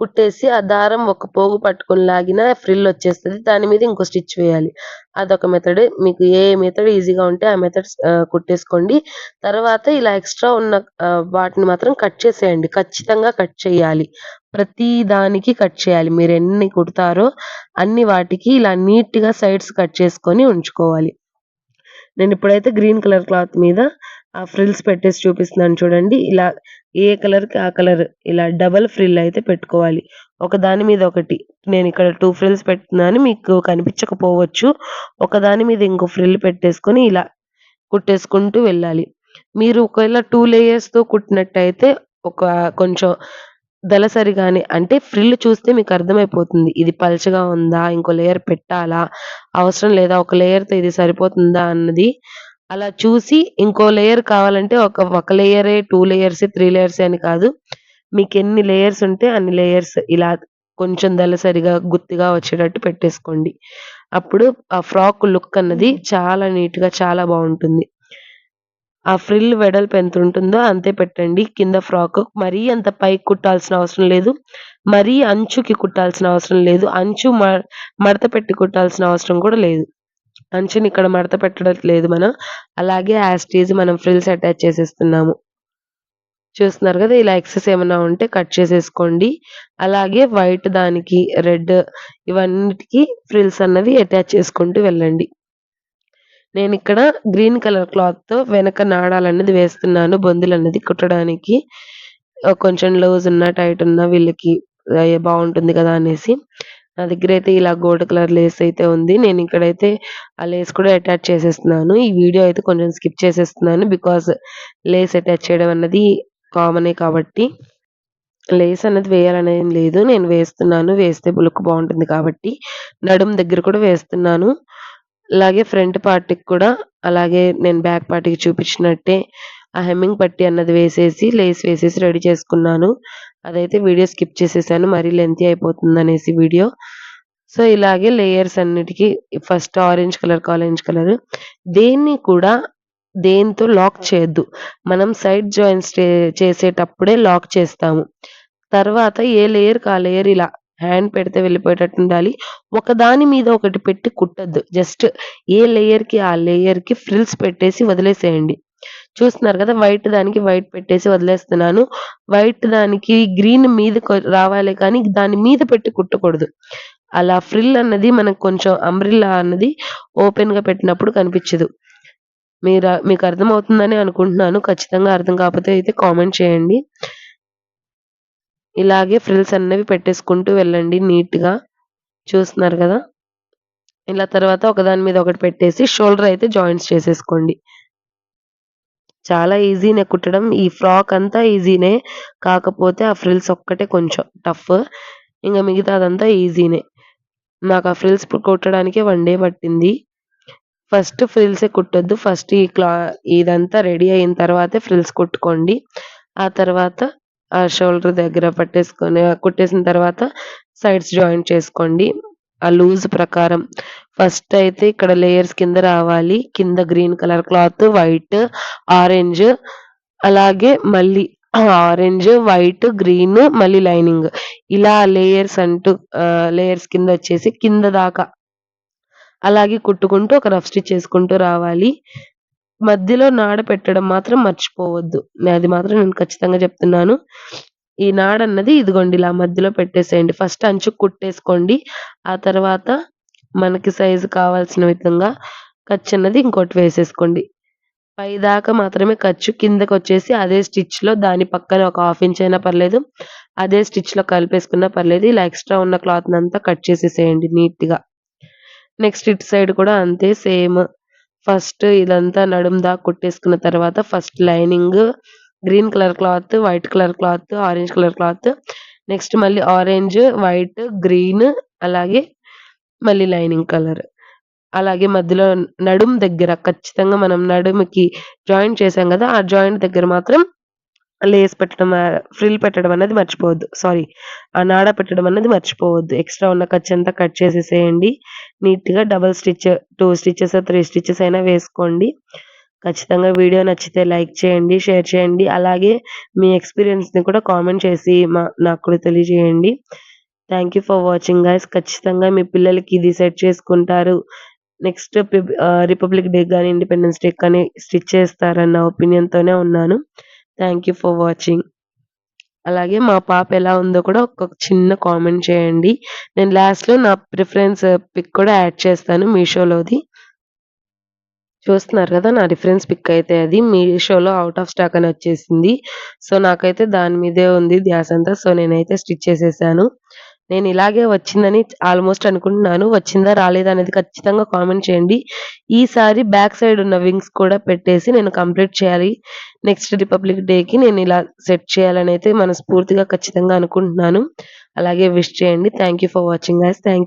కుట్టేసి ఆ దారం ఒక పోగు పట్టుకొని లాగిన ఫ్రిల్ వచ్చేస్తుంది దాని మీద ఇంకో స్టిచ్ వేయాలి. అదొక మెథడ్. మీకు ఏ మెథడ్ ఈజీగా ఉంటే ఆ మెథడ్స్ కుట్టేసుకోండి. తర్వాత ఇలా ఎక్స్‌ట్రా ఉన్న వాటిని మాత్రం కట్ చేసేయండి. ఖచ్చితంగా కట్ చేయాలి. ప్రతి దానికి కట్ చేయాలి. మీరు ఎన్ని కుడతారో అన్ని వాటికి ఇలా నీట్‌గా సైడ్స్ కట్ చేసుకొని ఉంచుకోవాలి. నేను ఇప్పుడైతే గ్రీన్ కలర్ క్లాత్ మీద ఆ ఫ్రిల్స్ పెట్టేసి చూపిస్తున్నాను చూడండి. ఇలా ఏ కలర్‌కి ఆ కలర్ ఇలా డబల్ ఫ్రిల్ అయితే పెట్టుకోవాలి. ఒక దాని మీద ఒకటి నేను ఇక్కడ టూ ఫ్రిల్స్ పెడుతున్నాను. మీకు కనిపించకపోవచ్చు. ఒకదాని మీద ఇంకో ఫ్రిల్ పెట్టేసుకొని ఇలా కుట్టేసుకుంటూ వెళ్ళాలి. మీరు ఒకవేళ టూ లేయర్స్‌తో కుట్టినట్టయితే ఒక కొంచెం దళసరిగానే అంటే ఫ్రిల్ చూస్తే మీకు అర్థమైపోతుంది. ఇది పల్చగా ఉందా? ఇంకో లేయర్ పెట్టాలా? అవసరం లేదా? ఒక లేయర్‌తో ఇది సరిపోతుందా? అన్నది అలా చూసి ఇంకో లేయర్ కావాలంటే ఒక ఒక లేయరే, టూ లేయర్స్ త్రీ లేయర్స్ అని కాదు. మీకు ఎన్ని లేయర్స్ ఉంటే అన్ని లేయర్స్ ఇలా కొంచెం దళసరిగా, గుత్తిగా వచ్చేటట్టు పెట్టేసుకోండి. అప్పుడు ఆ ఫ్రాక్ లుక్ అన్నది చాలా నీట్‌గా చాలా బాగుంటుంది ఆ ఫ్రిల్ వెడల్పు ఎంత ఉంటుందో అంతే పెట్టండి. కింద ఫ్రాక్ మరీ అంత పైకి కుట్టాల్సిన అవసరం లేదు. మరీ అంచుకి కుట్టాల్సిన అవసరం లేదు. అంచు మ మడత పెట్టి కుట్టాల్సిన అవసరం కూడా లేదు. అంచుని ఇక్కడ మడత పెట్టడం లేదు మనం. అలాగే యాస్టీజ్ ఈజ్ మనం ఫ్రిల్స్ అటాచ్ చేసేస్తున్నాము. చూస్తున్నారు కదా! ఇలా ఎక్సెస్ ఏమైనా ఉంటే కట్ చేసేసుకోండి. అలాగే వైట్ దానికి రెడ్ ఇవన్నిటికీ ఫ్రిల్స్ అన్నవి అటాచ్ చేసుకుంటూ వెళ్ళండి. నేను ఇక్కడ గ్రీన్ కలర్ క్లాత్‌తో వెనక నాడాలన్నది వేస్తున్నాను. బొందులన్నది కుట్టడానికి. కొంచెం లూజ్ ఉన్న టైట్ ఉన్న వీళ్ళకి బాగుంటుంది కదా! అనేసి. నా దగ్గర అయితే ఇలా గోల్డ్ కలర్ లేస్ అయితే ఉంది. నేను ఇక్కడైతే ఆ లేస్ కూడా అటాచ్ చేసేస్తున్నాను. ఈ వీడియో అయితే కొంచెం స్కిప్ చేసేస్తున్నాను. బికాస్ లేస్ అటాచ్ చేయడం అన్నది కామనే కాబట్టి. లేస్ అన్నది వేయాలనేది లేదు. నేను వేస్తున్నాను. వేస్తే లుక్ బాగుంటుంది కాబట్టి. నడుము దగ్గర కూడా వేస్తున్నాను. అలాగే ఫ్రంట్ పార్టీకి కూడా అలాగే నేను బ్యాక్ పార్టీకి చూపించినట్టే ఆ హెమ్మింగ్ పట్టి అన్నది వేసేసి, లేస్ వేసేసి రెడీ చేసుకున్నాను. అదైతే వీడియో స్కిప్ చేసేసాను. మరీ లెంతీ అయిపోతుందనేసి వీడియో. సో, ఇలాగే లేయర్స్ అన్నిటికి first orange colour orange colour దేన్ని కూడా దేంతో లాక్ చేయొద్దు. మనం సైడ్ జాయింట్స్ చే చేసేటప్పుడే లాక్ చేస్తాము. తర్వాత ఏ లేయర్‌కి ఆ లేయర్ ఇలా హ్యాండ్ పెడితే వెళ్ళిపోయేటట్టు ఉండాలి. ఒకదాని మీద ఒకటి పెట్టి కుట్టద్దు జస్ట్ ఏ లేయర్‌కి ఆ లేయర్‌కి ఫ్రిల్స్ పెట్టేసి వదిలేసేయండి. చూస్తున్నారు కదా! వైట్ దానికి వైట్ పెట్టేసి వదిలేస్తున్నాను. వైట్ దానికి గ్రీన్ మీద రావాలి కానీ దాని మీద పెట్టి కుట్టకూడదు. అలా ఫ్రిల్ అన్నది మనకు కొంచెం అంబ్రిల్లా అన్నది ఓపెన్‌గా పెట్టినప్పుడు కనిపించదు. మీరు మీకు అర్థమవుతుందని అనుకుంటున్నాను. ఖచ్చితంగా అర్థం కాకపోతే అయితే కామెంట్ చేయండి. ఇలాగే ఫ్రిల్స్ అన్నవి పెట్టేసుకుంటూ వెళ్ళండి నీట్‌గా. చూస్తున్నారు కదా! ఇలా తర్వాత ఒకదాని మీద ఒకటి పెట్టేసి షోల్డర్ అయితే జాయింట్స్ చేసేసుకోండి. చాలా ఈజీనే కుట్టడం. ఈ ఫ్రాక్ అంతా ఈజీనే. కాకపోతే ఆ ఫ్రిల్స్ ఒక్కటే కొంచెం టఫ్. ఇంక మిగతాదంతా ఈజీనే. నాకు ఆ ఫ్రిల్స్ కుట్టడానికే వన్ డే పట్టింది. ఫస్ట్ ఫ్రిల్సే కుట్టొద్దు. ఫస్ట్ ఈ క్లా ఇదంతా రెడీ అయిన తర్వాతే ఫ్రిల్స్ కుట్టుకోండి. ఆ తర్వాత ఆ షోల్డర్ దగ్గర పట్టేసుకొని కుట్టేసిన తర్వాత సైడ్స్ జాయింట్ చేసుకోండి. ఆ లూజ్ ప్రకారం. ఫస్ట్ అయితే ఇక్కడ లేయర్స్ కింద రావాలి. కింద green colour cloth, white, orange అలాగే మళ్ళీ ఆరెంజ్, వైట్, గ్రీన్ మళ్ళీ లైనింగ్. ఇలా లేయర్స్ అంటూ లేయర్స్ కింద వచ్చేసి కింద దాకా అలాగే కుట్టుకుంటూ ఒక రఫ్ స్టిచ్ చేసుకుంటూ రావాలి. మధ్యలో నాడ పెట్టడం మాత్రం మర్చిపోవద్దు. అది మాత్రం నేను ఖచ్చితంగా చెప్తున్నాను. ఈ నాడన్నది ఇదిగోండి ఇలా మధ్యలో పెట్టేసేయండి. ఫస్ట్ అంచు కుట్టేసుకోండి. ఆ తర్వాత మనకి సైజు కావాల్సిన విధంగా ఖర్చు అన్నది ఇంకోటి వేసేసుకోండి. పైదాకా మాత్రమే ఖర్చు. కిందకొచ్చేసి అదే స్టిచ్‌లో దాని పక్కన ఒక హాఫ్ ఇంచ్ అయినా పర్లేదు. అదే స్టిచ్‌లో కలిపేసుకున్నా పర్లేదు. ఇలా ఎక్స్‌ట్రా ఉన్న క్లాత్‌నంతా కట్ చేసేసేయండి నీట్‌గా. నెక్స్ట్ ఇటు సైడ్ కూడా అంతే సేమ్. ఫస్ట్ ఇదంతా నడుము దాకా కుట్టేసుకున్న తర్వాత first lining, green colour cloth, white colour cloth, orange colour cloth next మళ్ళీ ఆరెంజ్, వైట్, గ్రీన్ అలాగే మళ్ళీ లైనింగ్ కలర్. అలాగే మధ్యలో నడుము దగ్గర ఖచ్చితంగా మనం నడుముకి జాయింట్ చేసాం కదా! ఆ జాయింట్ దగ్గర మాత్రం లేస్ పెట్టడం ఫ్రిల్ పెట్టడం అనేది మర్చిపోవద్దు. సారీ ఆ నాడ పెట్టడం అనేది మర్చిపోవద్దు. ఎక్స్‌ట్రా ఉన్న ఖర్చు అంతా కట్ చేసేసేయండి. నీట్‌గా double stitch two stitches, three stitches అయినా వేసుకోండి. ఖచ్చితంగా వీడియో నచ్చితే లైక్ చేయండి, షేర్ చేయండి. అలాగే మీ ఎక్స్‌పీరియన్స్‌ని కూడా కామెంట్ చేసి మా నాకు కూడా తెలియజేయండి. Thank you for watching guys. ఖచ్చితంగా మీ పిల్లలకి ఇది సెట్ చేసుకుంటారు. నెక్స్ట్ రిపబ్లిక్ డే కానీ ఇండిపెండెన్స్ డే కానీ స్టిచ్ చేస్తారన్న ఒపీనియన్‌తోనే ఉన్నాను. Thank you for watching. అలాగే మా పాప ఎలా ఉందో కూడా ఒక చిన్న కామెంట్ చేయండి. నేను లాస్ట్‌లో నా ప్రిఫరెన్స్ పిక్ uh, కూడా యాడ్ చేస్తాను మీషోలోది. చూస్తున్నారు కదా! నా రిఫరెన్స్ పిక్ అయితే అది. మీషోలో అవుట్ ఆఫ్ స్టాక్ అని వచ్చేసింది. సో, నాకైతే దాని మీదే ఉంది ధ్యాసంతా. సో, నేనైతే స్టిచ్ చేసేసాను. నేను ఇలాగే వచ్చిందని ఆల్మోస్ట్ అనుకుంటున్నాను. వచ్చిందా? రాలేదా? అనేది ఖచ్చితంగా కామెంట్ చేయండి. ఈసారి బ్యాక్ సైడ్ ఉన్న వింగ్స్ కూడా పెట్టేసి నేను కంప్లీట్ చేయాలి. నెక్స్ట్ రిపబ్లిక్ డేకి నేను ఇలా సెట్ చేయాలనైతే మనస్ఫూర్తిగా ఖచ్చితంగా అనుకుంటున్నాను. అలాగే విష్ చేయండి. Thank you for watching guys. Thank you.